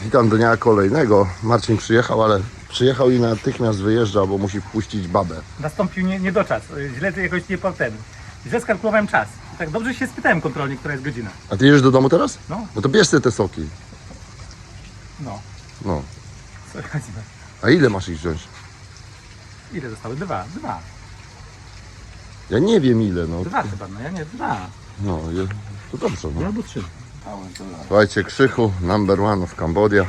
Witam dnia kolejnego. Marcin przyjechał, ale przyjechał i natychmiast wyjeżdża, bo musi wpuścić babę. Nastąpił nie, nie do czas. Źle jakoś nie ten. Źle skalkulowałem czas. Tak dobrze się spytałem kontrolnie, która jest godzina. A ty jedziesz do domu teraz? No. No to bierz sobie te soki. No. No. Co chodzi? A ile masz ich wziąć? Ile zostały? Dwa. Dwa. Ja nie wiem ile, no. Dwa chyba, no ja nie, dwa. No, je, to dobrze, no. Albo trzy. Słuchajcie, Krzychu, number one w Cambodia.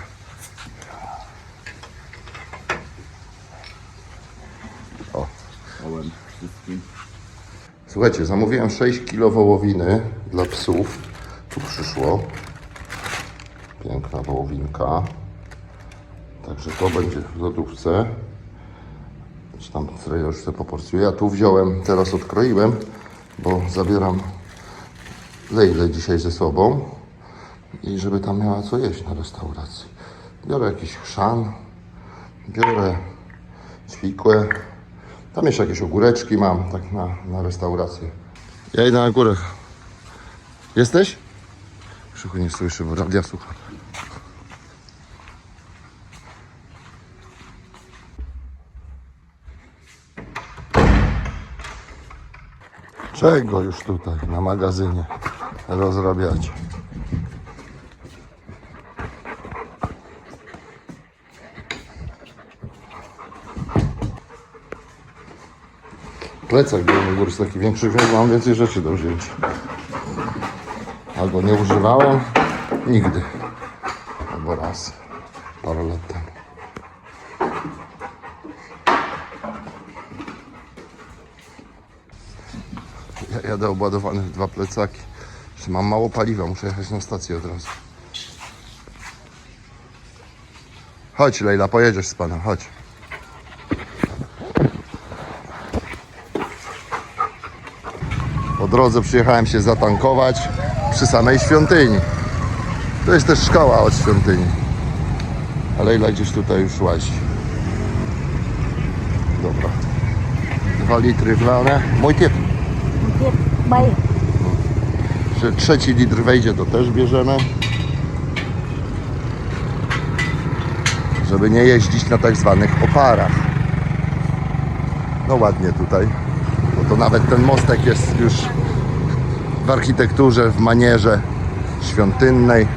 O. Słuchajcie, zamówiłem 6 kg wołowiny dla psów. Tu przyszło. Piękna wołowinka. Także to będzie w lodówce. Czy tam już sobie poporcjuje. Ja tu wziąłem, teraz odkroiłem, bo zabieram Lejle dzisiaj ze sobą i żeby tam miała co jeść na restauracji. Biorę jakiś chrzan, biorę ćwikłę, tam jeszcze jakieś ogóreczki mam, tak na, na restaurację. Ja idę na górę. Jesteś? Krzychu nie słyszy, bo radia słucha. Czego już tutaj na magazynie rozrabiać? Plecak był góry taki większy, więc mam więcej rzeczy do wzięcia. Albo nie używałem nigdy. Albo raz, parę lat temu. Ja jadę obładowany w dwa plecaki. Jeszcze mam mało paliwa, muszę jechać na stację od razu. Chodź Lejla, pojedziesz z panem, chodź. Drodze przyjechałem się zatankować przy samej świątyni. To jest też szkoła od świątyni. A Lejla gdzieś tutaj już łazi. Dobra. Dwa litry wlane. Mój typ. że trzeci litr wejdzie, to też bierzemy. Żeby nie jeździć na tak zwanych oparach. No ładnie tutaj. Bo to nawet ten mostek jest już w architekturze, w manierze świątynnej.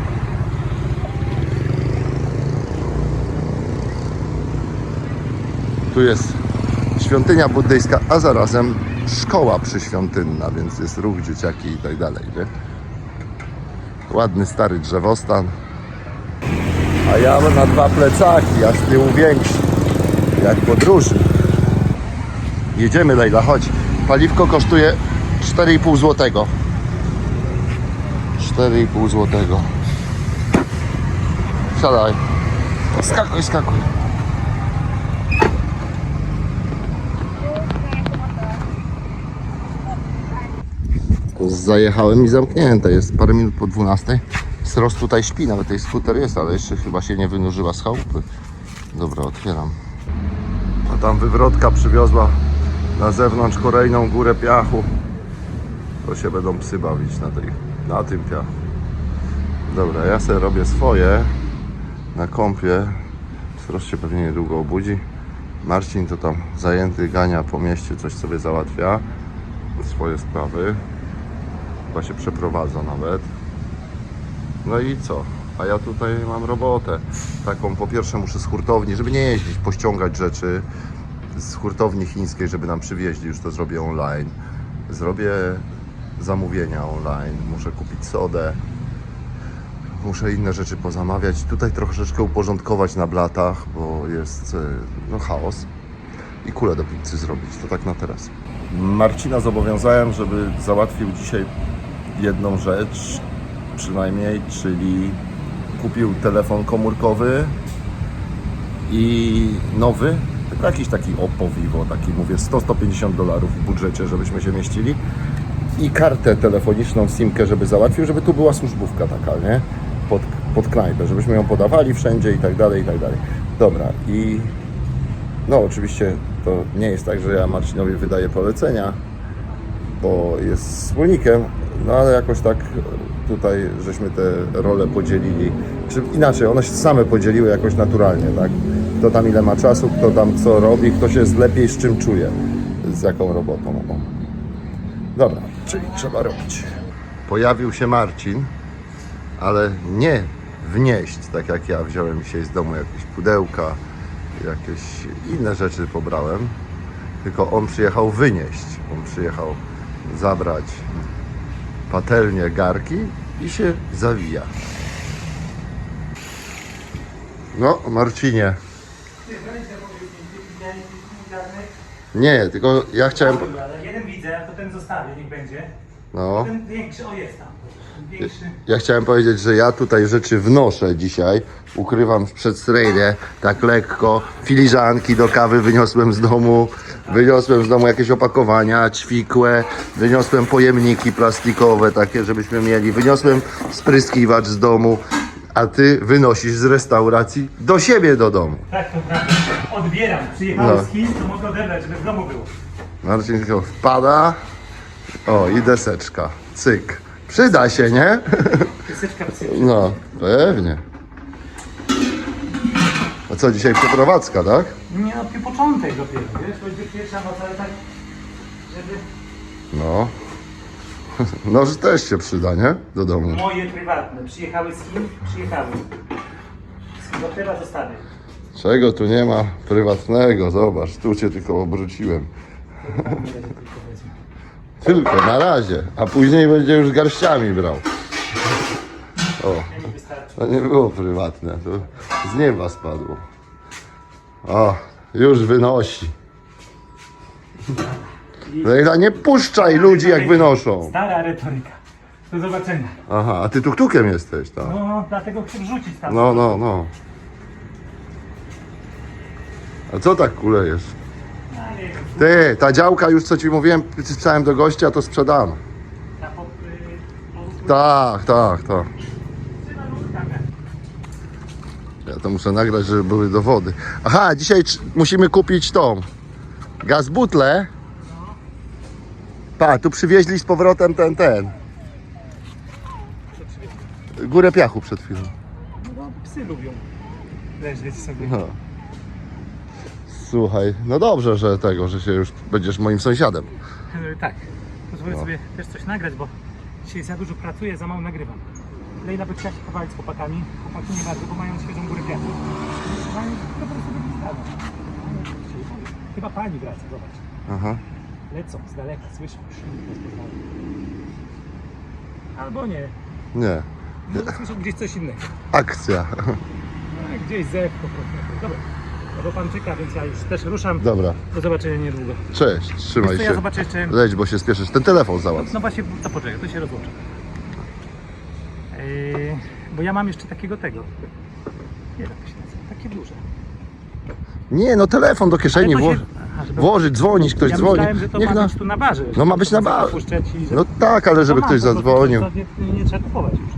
Tu jest świątynia buddyjska, a zarazem szkoła przyświątynna, więc jest ruch dzieciaki i tak dalej, nie? Ładny stary drzewostan. A ja na dwa plecaki, a z tyłu większy. Jak podróżny. Jedziemy Lejla, chodź. Paliwko kosztuje 4,5 złotego. 4,5 złotego. Siadaj. Skakuj, skakuj. Zajechałem i zamknięte. Jest parę minut po 12. Sros tutaj śpi, nawet tej skuter jest, ale jeszcze chyba się nie wynurzyła z chałupy. Dobra, otwieram. A tam wywrotka przywiozła na zewnątrz kolejną górę piachu. To się będą psy bawić na, tej, na tym piachu. Dobra, ja sobie robię swoje na kąpie. Sros się pewnie niedługo obudzi. Marcin to tam zajęty gania po mieście, coś sobie załatwia. Swoje sprawy. Chyba się przeprowadza nawet. No i co? A ja tutaj mam robotę. Taką po pierwsze muszę z hurtowni, żeby nie jeździć, pościągać rzeczy z hurtowni chińskiej, żeby nam przywieźli, już to zrobię online. Zrobię zamówienia online, muszę kupić sodę, muszę inne rzeczy pozamawiać. Tutaj troszeczkę uporządkować na blatach, bo jest e, no, chaos. I kulę do pizzy zrobić, to tak na teraz. Marcina zobowiązałem, żeby załatwił dzisiaj jedną rzecz, przynajmniej, czyli kupił telefon komórkowy i nowy, tylko jakiś taki Oppo Vivo, taki mówię 100-150 dolarów w budżecie, żebyśmy się mieścili i kartę telefoniczną, simkę, żeby załatwił, żeby tu była służbówka taka, nie? Pod, pod knajpę, żebyśmy ją podawali wszędzie i tak dalej, i tak dalej. Dobra, i no oczywiście to nie jest tak, że ja Marcinowi wydaję polecenia, bo jest wspólnikiem, no ale jakoś tak tutaj żeśmy te role podzielili. Czy inaczej, one się same podzieliły jakoś naturalnie, tak? Kto tam ile ma czasu, kto tam co robi, kto się lepiej z czym czuje, z jaką robotą. Dobra, czyli trzeba robić. Pojawił się Marcin, ale nie wnieść, tak jak ja wziąłem dzisiaj z domu jakieś pudełka, jakieś inne rzeczy pobrałem, tylko on przyjechał wynieść. On przyjechał zabrać patelnię garki i się zawija. No, Marcinie. Nie, tylko ja chciałem. Ale jeden widzę, a to ten zostawię, niech będzie. No. Ten większy, o jest tam. Większy. Ja chciałem powiedzieć, że ja tutaj rzeczy wnoszę dzisiaj. Ukrywam w przedstrejnie, tak lekko. Filiżanki do kawy wyniosłem z domu. Wyniosłem z domu jakieś opakowania, ćwikłe. Wyniosłem pojemniki plastikowe takie, żebyśmy mieli. Wyniosłem spryskiwacz z domu. A ty wynosisz z restauracji do siebie do domu. Tak, to prawda. Odbieram. Przyjechałem No. z Chin, to mogę odebrać, żeby w domu było. Marcin tylko wpada. O, i deseczka. Cyk. Przyda się, nie? Pieseczka psy. No, pewnie. A co, dzisiaj przeprowadzka, tak? Nie no, pi- początek dopiero, wiesz? Choćby pierwsza noc, ale tak, żeby No. Noż też się przyda, nie? Do domu. moje prywatne przyjechały z Chin, przyjechały. Z Chin, dopiero zostawię. Czego tu nie ma prywatnego? Zobacz, tu cię tylko obróciłem. Tylko, na razie. A później będzie już garściami brał. O, to nie było prywatne, to z nieba spadło. O, już wynosi. Lejla, nie puszczaj ludzi jak wynoszą. Stara retoryka. Do zobaczenia. Aha, a ty tuktukiem jesteś tam. No, dlatego chcę wrzucić tam. No, no, no. A co tak kulejesz? Ty, ta działka już co ci mówiłem, pisałem do gościa, to sprzedam. Tak, tak, tak. Ja to muszę nagrać, żeby były dowody. Aha, dzisiaj musimy kupić tą gaz butlę. Pa, tu przywieźli z powrotem ten, ten. Górę piachu przed chwilą. No, psy lubią leżeć sobie. No. Słuchaj, no dobrze, że tego, że się już będziesz moim sąsiadem. E, Tak. Pozwolę No. sobie też coś nagrać, bo dzisiaj za dużo pracuję, za mało nagrywam. Lejla by chciała się pobawić z chłopakami. Chłopaki nie bardzo, bo mają świeżą górę kwiatów. Mają po prostu. Chyba pani wraca, zobacz. Aha. Lecą z daleka, krzyk rozpoznają. Albo nie. Nie, Może słyszą gdzieś coś innego. akcja. A, Gdzieś zew po prostu. Dobra. No bo pan czeka, więc ja już też ruszam. Dobra, Do zobaczenia niedługo. cześć, trzymaj Wiesz co, ja się. zobaczę jeszcze... Leć, bo się spieszysz. Ten telefon załatw. No właśnie, to poczekaj, to się rozłączę. Yy, bo ja mam jeszcze takiego tego. Nie jak się nazywa. Takie duże. Nie, no telefon do kieszeni to się- wło- Aha, żeby- włożyć, dzwonić, ktoś ja dzwoni. myślałem, że to Niech ma na... być tu na barze. No ma być na barze. że- No tak, ale żeby To ktoś mam, to- to- zadzwonił. To, to nie, nie trzeba kupować już.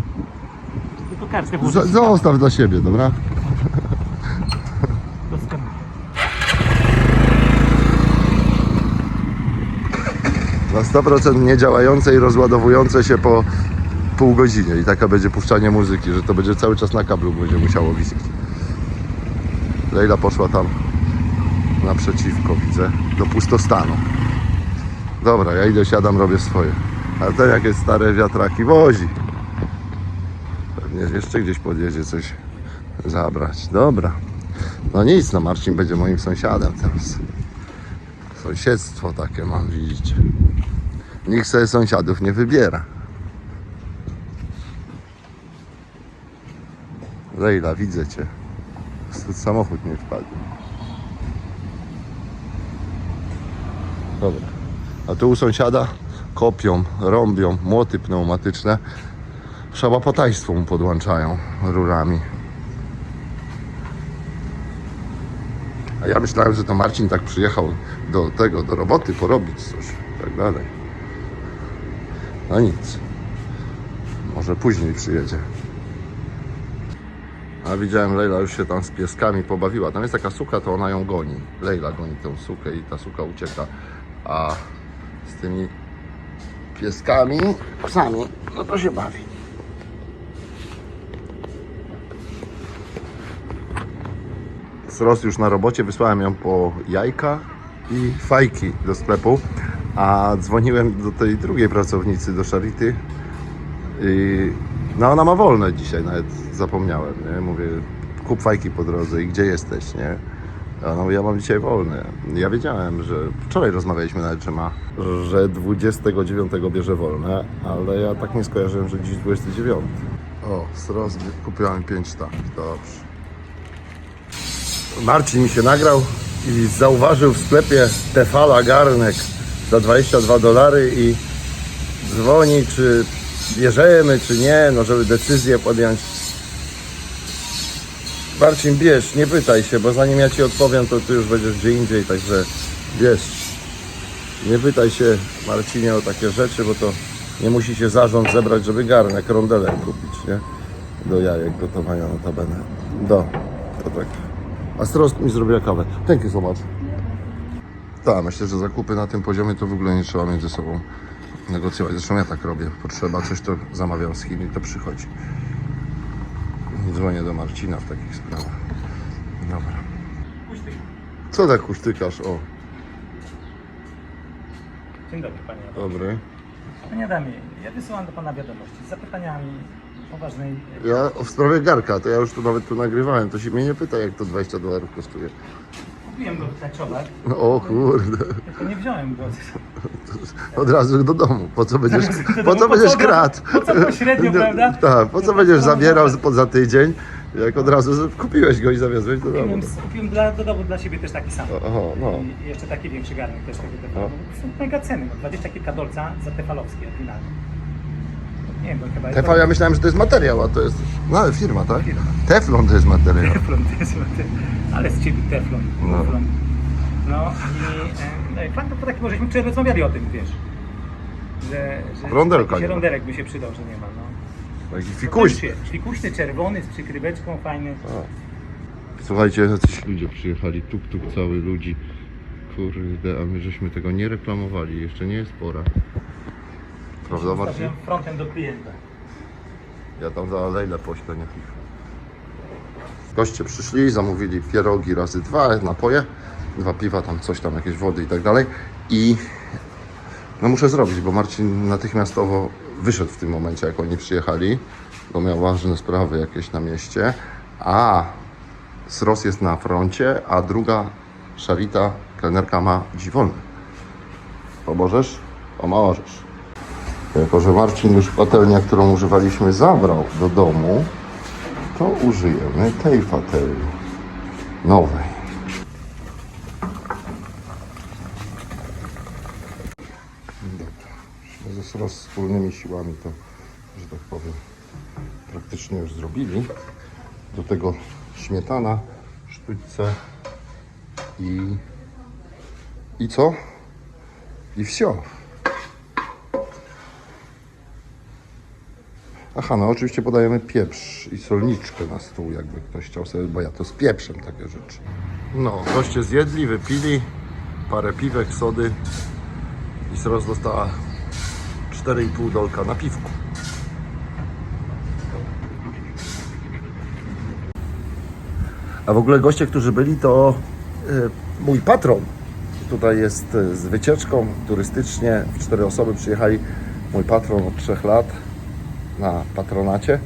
Tylko kartkę Z- włożyć. Zostaw dla siebie, dobra? To skanuję. Na 100% niedziałające i rozładowujące się po pół godzinie. I taka będzie puszczanie muzyki, że to będzie cały czas na kablu będzie musiało wisieć. Lejla poszła tam naprzeciwko, widzę, do pustostanu. Dobra, ja idę, siadam, robię swoje. A ten jakieś stare wiatraki wozi. Pewnie jeszcze gdzieś podjedzie coś zabrać. Dobra. No nic, no Marcin będzie moim sąsiadem teraz. Sąsiedztwo takie mam, widzicie. Nikt sobie sąsiadów nie wybiera. Lejla, widzę cię. Samochód nie wpadł. Dobra. A tu u sąsiada kopią, rąbią młoty pneumatyczne. Szabapotajstwo mu podłączają rurami. A ja myślałem, że to Marcin tak przyjechał do tego, do roboty porobić coś i tak dalej. No nic. Może później przyjedzie. A widziałem, Leila już się tam z pieskami pobawiła. Tam jest taka suka, to ona ją goni. Leila goni tę sukę i ta suka ucieka. A z tymi pieskami, psami, no to się bawi. Sros już na robocie, wysłałem ją po jajka i fajki do sklepu a dzwoniłem do tej drugiej pracownicy, do Charity. I, no ona ma wolne dzisiaj, nawet zapomniałem, nie? Mówię, kup fajki po drodze i gdzie jesteś, nie? A no ja mam dzisiaj wolne. Ja wiedziałem, że wczoraj rozmawialiśmy nawet, że ma, że 29 bierze wolne, ale ja tak nie skojarzyłem, że dziś 29. O, Sros kupiłem 5 tak, dobrze. Marcin mi się nagrał i zauważył w sklepie Tefala garnek za 22 dolary i dzwoni, czy bierzemy, czy nie, no żeby decyzję podjąć. Marcin, bierz, nie pytaj się, bo zanim ja Ci odpowiem, to Ty już będziesz gdzie indziej, także bierz. Nie pytaj się, Marcinie, o takie rzeczy, bo to nie musi się zarząd zebrać, żeby garnek, rondelek kupić, nie? Do jajek gotowania notabene. Do, to tak. A mi zrobiła kawę. You so much. Tak, myślę, że zakupy na tym poziomie to w ogóle nie trzeba między sobą negocjować. Zresztą ja tak robię. Potrzeba coś, to zamawiam z Chin i to przychodzi. Dzwonię do Marcina w takich sprawach. Dobra. Co tak kusztykasz? O, Dzień dobry panie. dobry. Panie Adamie, ja wysyłam do pana wiadomości z zapytaniami poważnej. Ja w sprawie garka, to ja już tu nawet tu nagrywałem. To się mnie nie pyta, jak to 20 dolarów kosztuje. Kupiłem go czowar, No, o kurde. tylko nie wziąłem go. Od razu do domu. Po co będziesz, Do po co będziesz go- kradł? Po co pośrednio, prawda? Tak, po co No, będziesz no, zabierał no. za- za tydzień, jak od razu z- kupiłeś go i zawiozłeś do domu. Kupiłem, kupiłem dla, do domu dla siebie też taki sam. Aha, no. I jeszcze taki większy garnek też tego No. tefalowy. Są mega ceny, no 20 kilka dolca za tefalowski oryginalny. Nie wiem, bo chyba Tefal, ja myślałem, że to jest materiał, a to jest... No ale firma, tak? Firma. Teflon to jest materiał. Teflon, to jest ale z ciebie teflon. No. teflon. No i e, no to taki, możeśmy wczoraj rozmawiali o tym, wiesz. Że, że Rondelka że nie ma. rondelek by się przydał, że nie ma. No. Taki Fikuś. fikuś. Fikuśny, czerwony, z przykryweczką, fajny. Słuchajcie, jacyś ludzie przyjechali, tuk-tuk cały ludzi. Kurde, a my żeśmy tego nie reklamowali, jeszcze nie jest pora. Prawda Marcin? Frontem do klienta. Ja tam za Lejle poślę, niech ich. Goście przyszli, zamówili pierogi razy dwa, napoje, dwa piwa, tam coś tam, jakieś wody i tak dalej. I no muszę zrobić, bo Marcin natychmiastowo wyszedł w tym momencie, jak oni przyjechali, bo miał ważne sprawy jakieś na mieście. A Sros jest na froncie, a druga Szarita, kelnerka ma dziś wolny. Pomożesz? Pomożesz. Jako, że Marcin już patelnia, którą używaliśmy, zabrał do domu, to użyjemy tej patelni nowej. Dobra. Z wspólnymi siłami to, że tak powiem, praktycznie już zrobili. Do tego śmietana, sztućce i... I co? I wsio. Aha, no oczywiście podajemy pieprz i solniczkę na stół, jakby ktoś chciał sobie, bo ja to z pieprzem takie rzeczy. No, goście zjedli, wypili, parę piwek, sody i Sros dostała 4,5 dolka na piwku. A w ogóle goście, którzy byli, to y, mój patron. Tutaj jest y, z wycieczką turystycznie. W cztery osoby przyjechali. Mój patron od trzech lat na patronacie.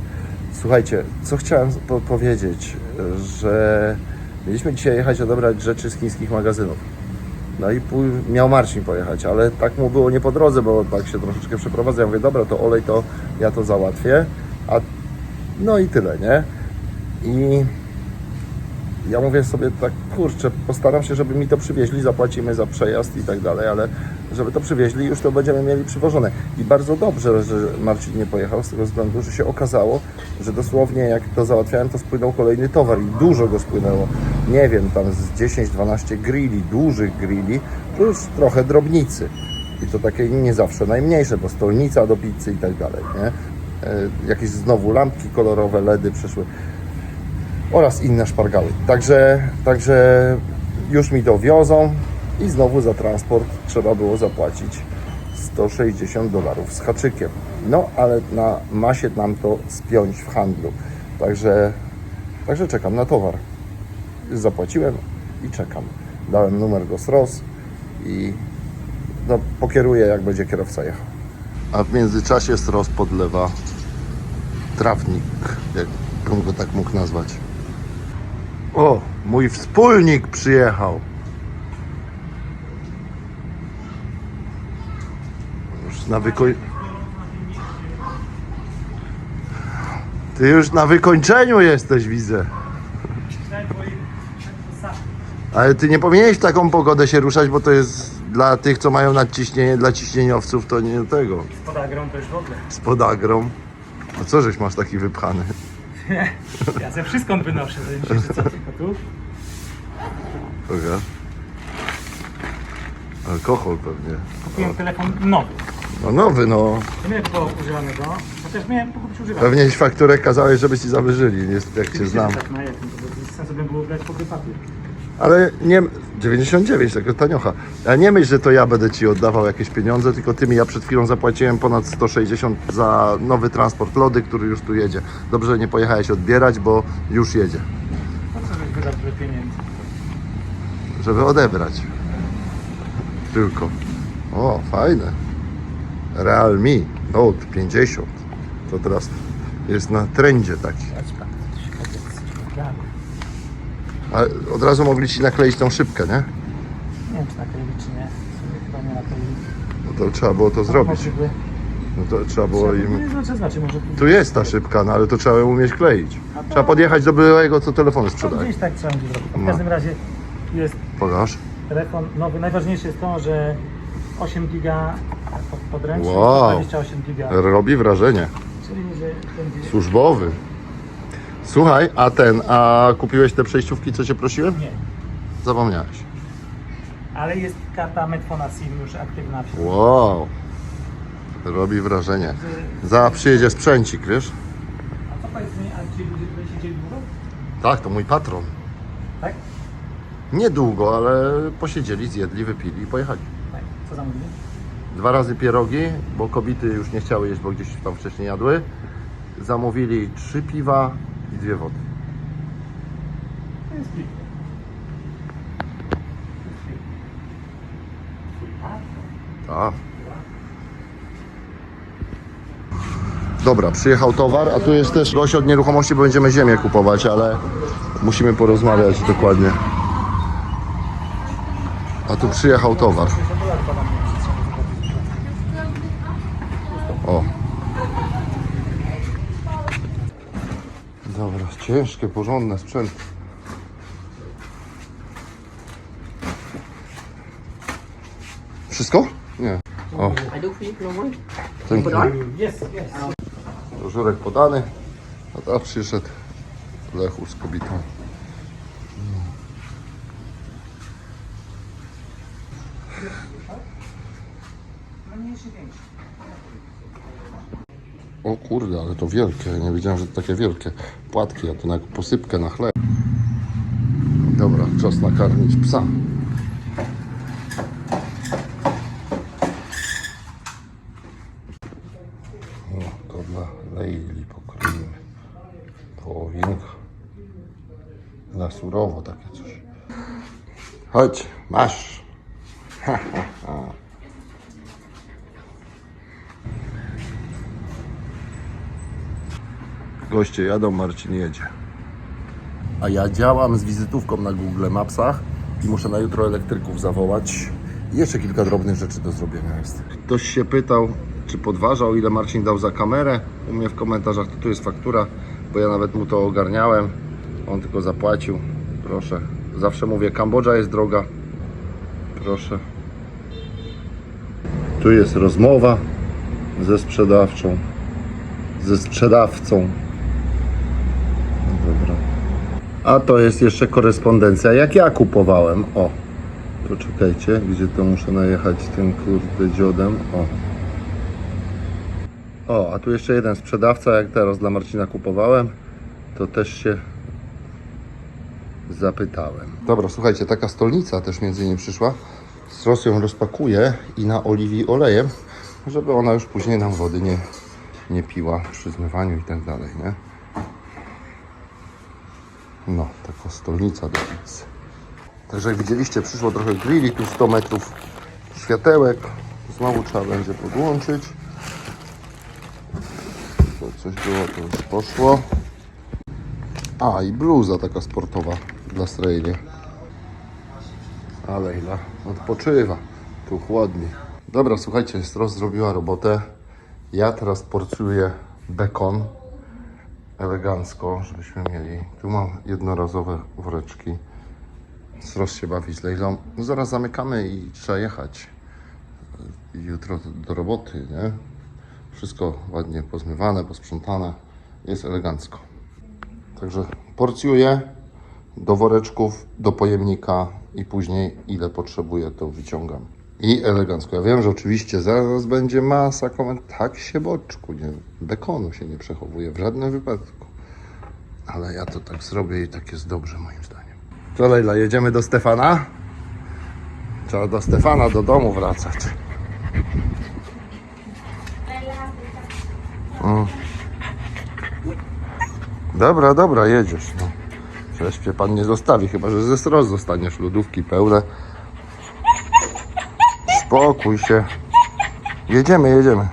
Słuchajcie, co chciałem po powiedzieć, że mieliśmy dzisiaj jechać odebrać rzeczy z chińskich magazynów. No i miał Marcin pojechać, ale tak mu było nie po drodze, bo tak się troszeczkę przeprowadza. Ja mówię, dobra, to olej to ja to załatwię. A no i tyle, nie? I ja mówię sobie tak, kurczę, postaram się, żeby mi to przywieźli, zapłacimy za przejazd i tak dalej, ale żeby to przywieźli, już to będziemy mieli przywożone. I bardzo dobrze, że Marcin nie pojechał z tego względu, że się okazało, że dosłownie jak to załatwiałem, to spłynął kolejny towar i dużo go spłynęło. Nie wiem, tam z 10-12 grilli, dużych grilli, plus trochę drobnicy. I to takie nie zawsze najmniejsze, bo stolnica do pizzy i tak dalej, nie? E, Jakieś znowu lampki kolorowe, LEDy przeszły oraz inne szpargały. Także, także już mi dowiozą i znowu za transport trzeba było zapłacić 160 dolarów z haczykiem. No, ale na, ma się nam to spiąć w handlu. Także, także czekam na towar. Zapłaciłem i czekam. Dałem numer go z ROS i no, pokieruję, jak będzie kierowca jechał. A w międzyczasie Stros podlewa trawnik, jak bym go tak mógł nazwać. O, mój wspólnik przyjechał. Już na wykoń... Ty już na wykończeniu jesteś, widzę. Ale ty nie powinieneś w taką pogodę się ruszać, bo to jest dla tych, co mają nadciśnienie, dla ciśnieniowców, to nie tego. Z podagrą już w ogóle. Z podagrą. A co żeś masz taki wypchany? Ja ze wszystko wynoszę, że myślę, że co tylko tu. Pokaż. Alkohol pewnie. Kupiłem telefon nowy. No nowy, no. Nie miałem tylko używanego, chociaż miałem kupić używany. Pewnie fakturę kazałeś, żeby ci zawyżyli, jest, jak cię znam. Tak na jakim, to bez sensu by było brać pokój papier. Ale nie... 99, taka taniocha. Ja nie myśl, że to ja będę ci oddawał jakieś pieniądze, tylko ty mi, ja przed chwilą zapłaciłem ponad 160 za nowy transport lody, który już tu jedzie. Dobrze, że nie pojechałeś odbierać, bo już jedzie. Po co żeś wydał tyle pieniędzy? żeby odebrać. Tylko. O, fajne. Realme Note 50. To teraz jest na trendzie taki. Patrz pan, szkoda. A od razu mogli ci nakleić tą szybkę, nie? Nie wiem czy nakleili czy nie. Chyba nie nakleili. No to trzeba było to zrobić. Mogliby- No to trzeba było No im... nie znaczy, znaczy może Tu jest ta szybka, no ale to trzeba ją umieć kleić. Trzeba podjechać do byłego, co telefony to sprzedaje. gdzieś tak trzeba będzie zrobić. W No. każdym razie jest Pokaż. telefon nowy. Najważniejsze jest to, że 8 giga pod- podręczny, Wow. 28 giga, Robi wrażenie. czyli że będzie... Służbowy. Słuchaj, a ten, a kupiłeś te przejściówki, co cię prosiłem? Nie, Zapomniałeś. ale jest karta Medfona SIM już aktywna. w- Wow. Robi wrażenie. Za przyjedzie sprzęcik, wiesz? A co powiedz mi, a ci ludzie tutaj siedzieli długo? Tak, to mój patron. Tak? Niedługo, ale posiedzieli, zjedli, wypili i pojechali. Tak. Co zamówili? Dwa razy pierogi, bo kobiety już nie chciały jeść, bo gdzieś tam wcześniej jadły. Zamówili trzy piwa i dwie wody. To jest. Tak. Dobra, przyjechał towar, a tu jest też gość od nieruchomości, bo będziemy ziemię kupować, ale musimy porozmawiać dokładnie. A tu przyjechał towar. O. Dobra, ciężkie, porządne sprzęt. Wszystko? Nie. O, do for you, no worries. thank Put you. on? Jest, jest. Żurek podany, a teraz przyszedł Lechu z kobietą. Mniejszy, większy. O kurde, ale to wielkie. Nie wiedziałem, że to takie wielkie płatki, a to na posypkę na chleb. Dobra, czas nakarmić psa. O, to dla Leili pokroimy. Połowinka. Na surowo takie coś. Chodź, masz. Goście jadą, Marcin jedzie. A ja działam z wizytówką na Google Mapsach i muszę na jutro elektryków zawołać. Jeszcze kilka drobnych rzeczy do zrobienia jest. Ktoś się pytał, czy podważał, ile Marcin dał za kamerę. U mnie w komentarzach to tu jest faktura, bo ja nawet mu to ogarniałem. On tylko zapłacił. Proszę. Zawsze mówię, Kambodża jest droga. Proszę. Tu jest rozmowa ze sprzedawczą. Ze sprzedawcą. No Dobra. A to jest jeszcze korespondencja, jak ja kupowałem. O, to czekajcie, gdzie to muszę najechać tym kurde dziodem. O. O, a tu jeszcze jeden sprzedawca, jak teraz dla Marcina kupowałem, to też się zapytałem. Dobra, słuchajcie, taka stolnica też między innymi przyszła. Z Rosją rozpakuję i na oliwii olejem, żeby ona już później nam wody nie, nie piła przy zmywaniu i tak dalej, nie? No, taka stolnica do pizzy. Także jak widzieliście, przyszło trochę grilli, tu 100 metrów światełek. Znowu trzeba będzie podłączyć. To coś było, to już poszło. A, i bluza taka sportowa dla strojenia. A Lejla odpoczywa. Tu chłodniej. Dobra, słuchajcie, Stros zrobiła robotę. Ja teraz porcuję bekon elegancko, żebyśmy mieli. Tu mam jednorazowe woreczki. Stros się bawi z Lejlą. No zaraz zamykamy i trzeba jechać. Jutro do roboty, nie? Wszystko ładnie pozmywane, posprzątane. Jest elegancko. Także porcjuję do woreczków, do pojemnika i później ile potrzebuję, to wyciągam. I elegancko. Ja wiem, że oczywiście zaraz będzie masa komentarzy. Tak się boczku, nie, bekonu się nie przechowuje w żadnym wypadku. Ale ja to tak zrobię i tak jest dobrze moim zdaniem. Co Lejla, jedziemy do Stefana? Trzeba do Stefana do domu wracać. Mm. Dobra, dobra, jedziesz. No. Przecież pan nie zostawi, chyba że ze stros zostaniesz lodówki pełne. Spokój się. Jedziemy, jedziemy.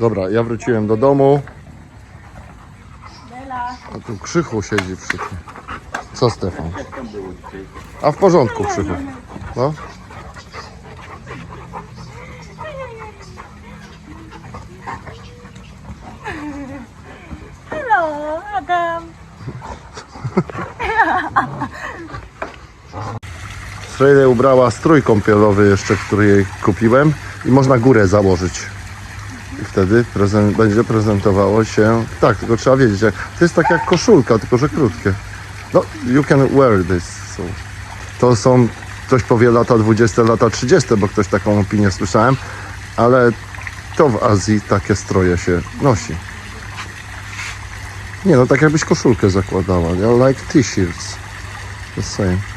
Dobra, ja wróciłem do domu. A tu Krzychu siedzi przy tym. Co Stefan? A w porządku Krzychu. No. Strejle ubrała strój kąpielowy jeszcze, który jej kupiłem i można górę założyć. I wtedy będzie prezentowało się. Tak, tylko trzeba wiedzieć, jak, to jest tak jak koszulka, tylko że krótkie. No, you can wear this. So. To są, ktoś powie lata 20, lata 30, bo ktoś taką opinię słyszałem, ale to w Azji takie stroje się nosi. Nie no, tak jakbyś koszulkę zakładała. Ja like t-shirts. The same.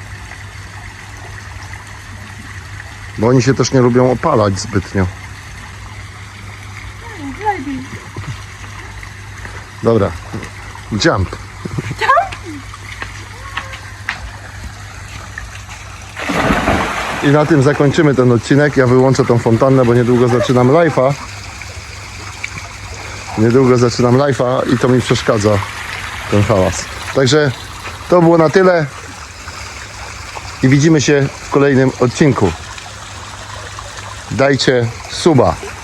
Bo oni się też nie lubią opalać zbytnio. Dobra. Jump. I na tym zakończymy ten odcinek. Ja wyłączę tą fontannę, bo niedługo zaczynam live'a. Niedługo zaczynam live'a i to mi przeszkadza ten hałas. Także to było na tyle. I widzimy się w kolejnym odcinku dajcie suba.